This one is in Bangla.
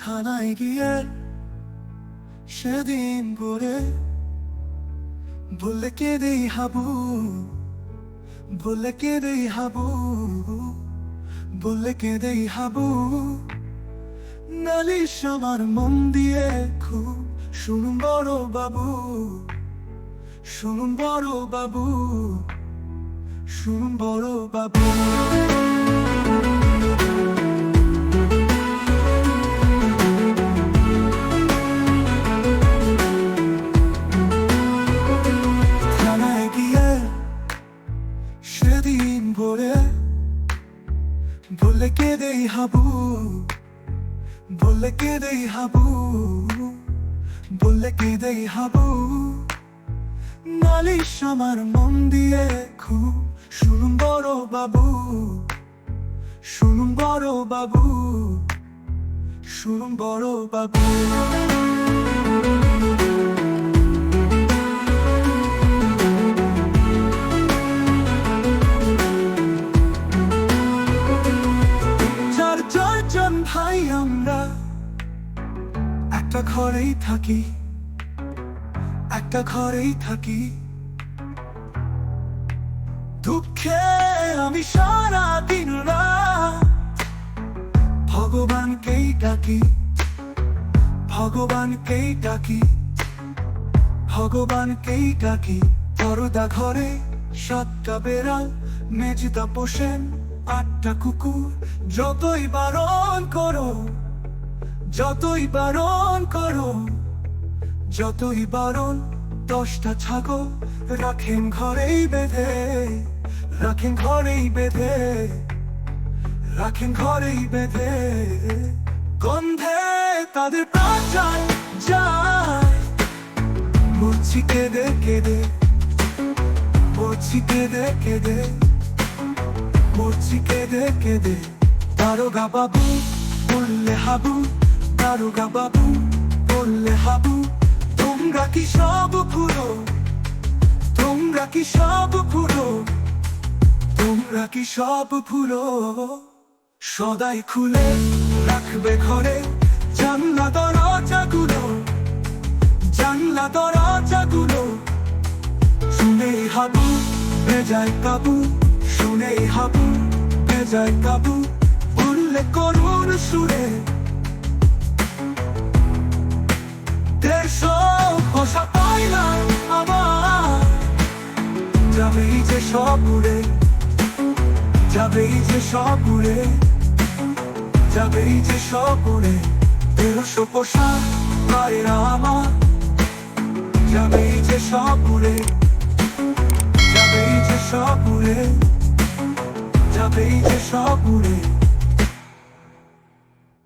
থানায় গিয়ে সেদিন করে বললে কে দেই হাবু, বললে কে দেই হাবু, বললে কে দেই হাবু। নালিশ আমার মন দিয়ে খুব, শুনুন বড় বাবু, শুনুন বড় বাবু, শুনুন বড় বাবু। বললে কে দেই হাবু? বললে কে দেই হাবু? বললে কে দেই হাবু? নালিশ আমার মন দিয়ে খুব। শুনুন বড় বাবু। শুনুন বড় বাবু। শুনুন বড় বাবু। একটা ঘরেই থাকি, একটা ঘরেই থাকি। দুঃখে আমি সারা দিন ভগবানকেই ডাকি ভগবানকেই ডাকি ভগবানকেই ডাকি। পরদা ঘরে সাতটা বেড়াল মেজিতা পোষেন আটটা কুকুর, যতই বারণ করো যতই বারণ করো, যতই বারণ দশটা ছাগল রাখেন ঘরেই বেঁধে, রাখেন ঘরেই বেঁধে, রাখেন ঘরেই বেঁধে। গন্ধে তাদের প্রাণ যায় কেঁদে কেঁদে মরছি কেঁদে কেঁদে মরছি কেঁদে কেঁদে। দারোগা বাবু, বললে হাবু দারোগা বাবু বললে হাবু তোমরা কি সব পুরো তোমরা কি সব পুরো তোমরা কি সব পুরো সদাই খুলে রাখবে ঘরে জানলা দরজাগুলো জানলা দরজাগুলো শুনেই হাবু বেজায় কাবু শুনেই হাবু বেজায় কাবু উল্লে করুন সুরে যে সব উড়ে যাবেই যে সব উড়ে যাবেই যে সব উড়ে দেড়শো পোশাক পায়রা আমার যাবেই যে সব উড়ে যাবেই যে সব উড়ে যাবেই যে সব উড়ে